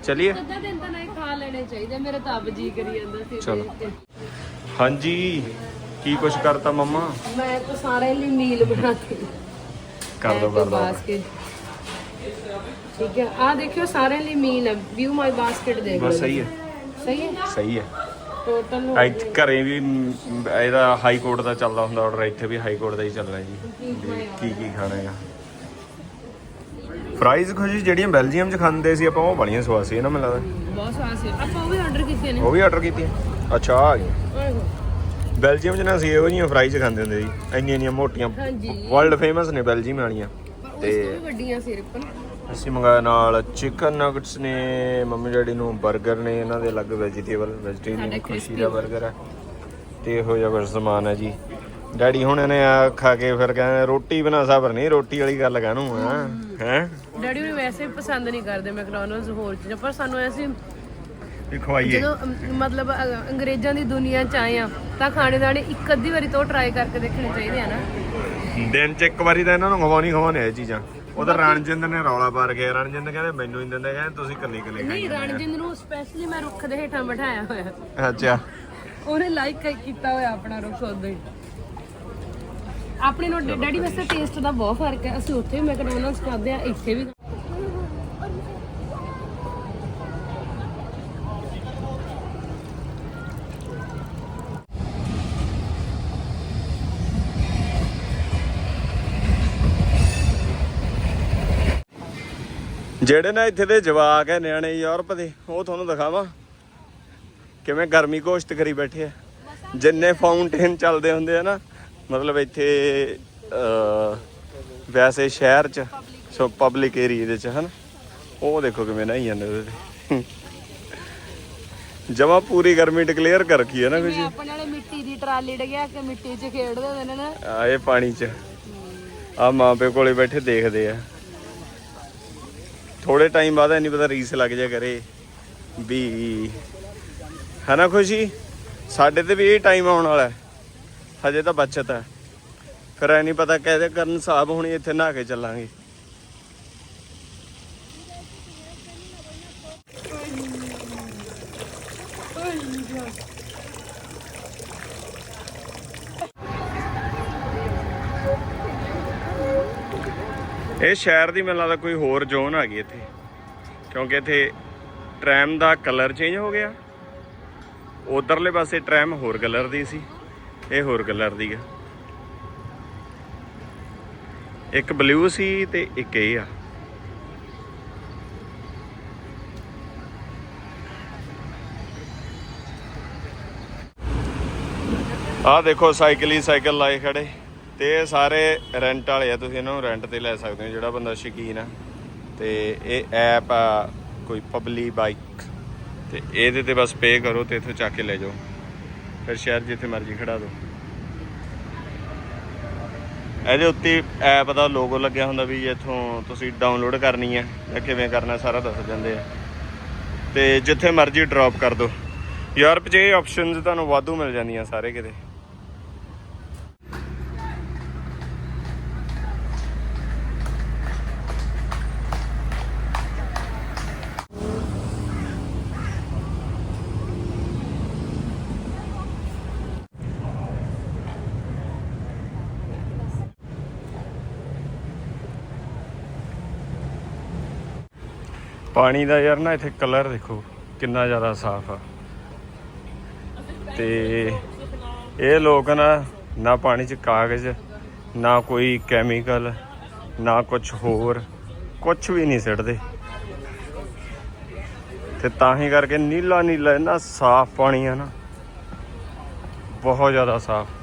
Speaker 1: ਚਲਿਏ।
Speaker 2: ਅੱਧਾ ਦਿਨ ਤਾਂ ਨਹੀਂ ਖਾ ਲੈਣੇ ਚਾਹੀਦੇ ਮੇਰੇ ਤਾਂ ਆਪ ਜੀ ਕਰੀ ਜਾਂਦਾ ਸੀ
Speaker 1: ਚਲੋ।
Speaker 2: ਦੇਖ ਕੇ।
Speaker 1: ਹਾਂਜੀ ਕੀ ਕੁਛ ਕਰਤਾ ਮੰਮਾ?
Speaker 2: ਮੈਂ ਤਾਂ ਸਾਰੇ ਲਈ ਮੀਲ ਬਣਾਤੀ।
Speaker 1: ਕਰ ਦੋ ਕਰ ਦੋ।
Speaker 2: ਬਾਸਕਟ। ਠੀਕ ਹੈ ਆ ਦੇਖਿਓ ਸਾਰਿਆਂ ਲਈ ਮੀਲ ਹੈ ਵਿਊ ਮਾਈ ਬਾਸਕਟ ਦੇਖ ਲਓ।
Speaker 1: ਬਸ ਸਹੀ ਹੈ।
Speaker 2: ਸਹੀ ਹੈ?
Speaker 1: ਸਹੀ ਹੈ।
Speaker 2: ਟੋਟਲ
Speaker 1: ਇੱਥੇ ਘਰੇ ਵੀ ਮ, ਇਹਦਾ ਹਾਈ ਕੋਰਟ ਦਾ ਚੱਲਦਾ ਹੁੰਦਾ ਆਰਡਰ ਇੱਥੇ ਵੀ ਹਾਈ ਕੋਰਟ ਦਾ ਹੀ ਚੱਲਣਾ ਜੀ। ਕੀ ਕੀ ਖਾਣਾ ਹੈਗਾ? ਫਰਾਈਜ਼ ਖੁਸ਼ੀ ਜਿਹੜੀਆਂ ਬੈਲਜੀਅਮ ਚ ਖਾਂਦੇ ਸੀ ਆਪਾਂ ਉਹ ਬੜੀਆਂ ਸਵਾਦ ਸੀ ਨਾ ਮੈਨੂੰ ਲੱਗਦਾ।
Speaker 2: ਬਹੁਤ ਸਵਾਦ ਸੀ। ਆਪਾਂ ਉਹ ਵੀ ਆਰਡਰ ਕੀਤੇ ਨੇ।
Speaker 1: ਉਹ ਵੀ ਆਰਡਰ ਕੀਤੀਆਂ? ਅੱਛਾ ਆ ਗਈਆਂ।
Speaker 2: ਆਹੋ।
Speaker 1: ਬੈਲਜੀਅਮ ਚ ਨਾ ਅਸੀਂ ਇਹੋ ਜਿਹੀਆਂ ਫਰਾਈਜ਼ ਖਾਂਦੇ ਹੁੰਦੇ ਸੀ ਇੰਨੀਆਂ ਇੰਨੀਆਂ ਮੋਟੀਆਂ।
Speaker 2: ਹਾਂਜੀ।
Speaker 1: ਵਰਲਡ ਫੇਮਸ ਨੇ ਬੈਲਜੀਅਮ ਵਾਲੀਆਂ।
Speaker 2: ਤੇ ਵੀ ਵੱਡੀਆਂ ਸੀ ਰਿਪਨ
Speaker 1: ਅਸੀਂ ਮੰਗਾਇਆ ਨਾਲ ਚਿਕਨ ਨਗਟਸ ਨੇ ਮੰਮੀ ਡੈਡੀ ਨੂੰ 버ਗਰ ਨੇ ਇਹਨਾਂ ਦੇ ਅਲੱਗ ਵੈਜੀਟੇਬਲ ਵੈਜੀਟੇਰੀਅਨ ਖੁਸ਼ੀ ਦਾ 버ਗਰ ਹੈ ਤੇ ਇਹੋ ਜਿਹਾ ਕੁਝ ਸਮਾਨ ਹੈ ਜੀ। ਡੈਡੀ ਹੁਣ ਨੇ ਆ ਖਾ ਕੇ ਫਿਰ ਕਹਿੰਦੇ ਰੋਟੀ ਬਿਨਾ ਸਬਰ ਨਹੀਂ ਰੋਟੀ ਵਾਲੀ ਗੱਲ ਕਾਹਨੂੰ ਆ। ਹੈ?
Speaker 2: ਡੈਡੀ ਨੂੰ ਵੈਸੇ ਵੀ ਪਸੰਦ ਨਹੀਂ ਕਰਦੇ ਮੈਕਡੋਨਲਡਸ ਹੋਰ ਚੀਜ਼ਾਂ ਪਰ ਸਾਨੂੰ ਐਸੀ
Speaker 1: ਵੀ ਖਵਾਈਏ।
Speaker 2: ਜਦੋਂ ਅਮ, ਮਤਲਬ ਅ, ਅੰਗਰੇਜ਼ਾਂ ਦੀ ਦੁਨੀਆ ਚ ਆਏ ਆ ਤਾਂ ਖਾਣੇ ਦਾਣੇ ਇੱਕ ਅੱਧੀ ਵਾਰੀ ਤੋਂ ਟਰਾਈ ਕਰਕੇ ਦੇਖਣੇ ਚਾਹੀਦੇ ਆ ਨਾ।
Speaker 1: ਦਿਨ ਚ ਇੱਕ ਵਾਰੀ ਤਾਂ ਇਹਨਾਂ ਨੂੰ ਖਵਾਉਣੀ ਖਵਾਉਣੇ ਇਹ ਚੀਜ਼ਾਂ। ਉਧਰ ਰਣਜਿੰਦ ਨੇ ਰੌਲਾ ਪਾ ਰਖਿਆ। ਰਣਜਿੰਦ ਕਹਿੰਦੇ ਮੈਨੂੰ ਹੀ ਦਿੰਦੇ ਕਹਿੰਦੇ ਤੁਸੀਂ ਇਕੱਲੇ ਇਕੱਲੇ
Speaker 2: ਨਹੀਂ ਰਣਜਿੰਦ ਨੂੰ ਸਪੈਸ਼ਲੀ ਮੈਂ ਰੁੱਖ ਦੇ ਹੇਠਾਂ ਬਿਠਾਇਆ ਹੋਇਆ।
Speaker 1: ਖਾਈ ਅੱਛਾ।
Speaker 2: ਉਹਨੇ ਲਾਈਕ ਕੀਤਾ ਹੋਇਆ ਆਪਣਾ ਰੁੱਖ ਉਦੋਂ ਹੀ ਆਪਣੇ ਨੂੰ ਡੈਡੀ ਵੈਸੇ ਟੇਸਟ ਦਾ ਬਹੁਤ ਫ਼ਰਕ ਹੈ। ਅਸੀਂ ਉੱਥੇ ਵੀ ਮੈਕਡੋਨਲਡਸ ਖਾਦੇ ਆ ਇੱਥੇ ਵੀ।
Speaker 1: ਜਿਹੜੇ ਨਾ ਇੱਥੇ ਦੇ ਜਵਾਕ ਹੈ ਨਿਆਣੇ ਯੂਰਪ ਦੇ ਉਹ ਤੁਹਾਨੂੰ ਦਿਖਾਵਾਂ ਕਿਵੇਂ ਗਰਮੀ ਕੋਸ਼ਟ ਕਰੀ ਬੈਠੇ ਆ। ਜਿੰਨੇ ਫਾਊਂਟੇਨ ਚੱਲਦੇ ਹੁੰਦੇ ਆ ਨਾ ਮਤਲਬ ਇੱਥੇ ਵੈਸੇ ਸ਼ਹਿਰ 'ਚ ਸੋ ਪਬਲਿਕ ਏਰੀਆ ਦੇ 'ਚ ਹਨ? ਉਹ ਦੇਖੋ ਕਿਵੇਂ ਨਹਾਈ ਜਾਂਦੇ ਉਹਦੇ ਤੇ। ਜਮਾ ਪੂਰੀ ਗਰਮੀ ਡਿਕਲੇਅਰ ਕਰ ਰੱਖੀ ਹੈ ਨਾ ਕੁਝ
Speaker 2: ਆਪਣੇ ਵਾਲੇ ਮਿੱਟੀ ਦੀ ਟਰਾਲੀ ਡਗਿਆ ਕਿ ਮਿੱਟੀ 'ਚ ਖੇਡਦੇ ਹੁੰਦੇ ਨੇ ਨਾ?
Speaker 1: ਆ ਇਹ ਪਾਣੀ 'ਚ। ਆ ਮਾਂ ਪਿਓ ਕੋਲੇ ਬੈਠੇ ਦੇਖਦੇ ਆ। ਥੋੜੇ ਟਾਈਮ ਬਾਅਦ ਨਹੀਂ ਪਤਾ ਰੀਸ ਲੱਗ ਜਾ ਕਰੇ ਵੀ ਹਨਾ ਖੁਸ਼ੀ? ਸਾਡੇ ਤੇ ਵੀ ਇਹ ਟਾਈਮ ਆਉਣ ਵਾਲਾ ਹੈ। ਹਜੇ ਤਾਂ ਬਚਤ ਹੈ। ਫਿਰ ਐ ਨਹੀਂ ਪਤਾ ਕਹਦੇ ਕਰਨ ਸਾਹਿਬ ਹੁਣੀ, ਇੱਥੇ ਨਹਾ ਕੇ ਚੱਲਾਂਗੇ। ਇਹ ਸ਼ਹਿਰ ਦੀ ਮੈਨੂੰ ਲੱਗਦਾ ਕੋਈ ਹੋਰ ਜ਼ੋਨ ਆ ਗਈ ਇੱਥੇ। ਕਿਉਂਕਿ ਇੱਥੇ ਟ੍ਰੈਮ ਦਾ ਕਲਰ ਚੇਂਜ ਹੋ ਗਿਆ। ਉਧਰਲੇ ਪਾਸੇ ਟ੍ਰੈਮ ਹੋਰ ਕਲਰ ਦੀ ਸੀ। ਇਹ ਹੋਰ ਕਲਰ ਦੀ ਆ। ਇੱਕ ਬਲੂ ਸੀ ਤੇ ਇੱਕ ਇਹ ਆ। ਆਹ ਦੇਖੋ ਸਾਈਕਲ ਹੀ ਸਾਈਕਲ ਲਾਏ ਖੜੇ। ਤੇ ਇਹ ਸਾਰੇ ਰੈਂਟ ਵਾਲੇ ਆ, ਤੁਸੀਂ ਇਹਨਾਂ ਨੂੰ ਰੈਂਟ ਤੇ ਲੈ ਸਕਦੇ ਹੋ, ਜਿਹੜਾ ਬੰਦਾ ਸ਼ੌਕੀਨ ਆ। ਤੇ ਇਹ ਐਪ ਆ, ਕੋਈ ਪਬਲੀ ਬਾਈਕ ਤੇ ਇਹਦੇ ਤੇ ਬਸ ਪੇ ਕਰੋ ਤੇ ਇੱਥੋਂ ਚੱਕ ਕੇ ਲੈ ਜਾਓ। ਫਿਰ ਸ਼ਹਿਰ ਜਿੱਥੇ ਮਰਜ਼ੀ ਖੜਾ ਦਿਓ ਇਹਦੇ ਉੱਤੇ ਐਪ ਦਾ ਲੋਗੋ ਲੱਗਿਆ ਹੁੰਦਾ ਵੀ ਇੱਥੋਂ ਤੁਸੀਂ ਡਾਊਨਲੋਡ ਕਰਨੀ ਹੈ ਜਾਂ ਕਿਵੇਂ ਕਰਨਾ ਸਾਰਾ ਦੱਸ ਦਿੰਦੇ ਆ। ਤੇ ਜਿੱਥੇ ਮਰਜ਼ੀ ਡ੍ਰੌਪ ਕਰ ਦਿਓ ਯੂਰਪ 'ਚ ਇਹ ਆਪਸ਼ਨਸ ਤੁਹਾਨੂੰ ਵਾਧੂ ਮਿਲ ਜਾਂਦੀਆਂ ਸਾਰੇ ਕਿਤੇ। ਪਾਣੀ ਦਾ ਯਾਰ ਨਾ ਇੱਥੇ ਕਲਰ ਦੇਖੋ ਕਿੰਨਾ ਜ਼ਿਆਦਾ ਸਾਫ਼ ਆ। ਤੇ ਇਹ ਲੋਕ ਨਾ ਨਾ ਪਾਣੀ 'ਚ ਕਾਗਜ਼, ਨਾ ਕੋਈ ਕੈਮੀਕਲ ਨਾ ਕੁਝ ਹੋਰ ਕੁਝ ਵੀ ਨਹੀਂ ਸਿੱਟਦੇ। ਤੇ ਤਾਂ ਹੀ ਕਰਕੇ ਨੀਲਾ ਨੀਲਾ ਇੰਨਾ ਸਾਫ਼ ਪਾਣੀ ਆ ਨਾ। ਬਹੁਤ ਜ਼ਿਆਦਾ ਸਾਫ਼।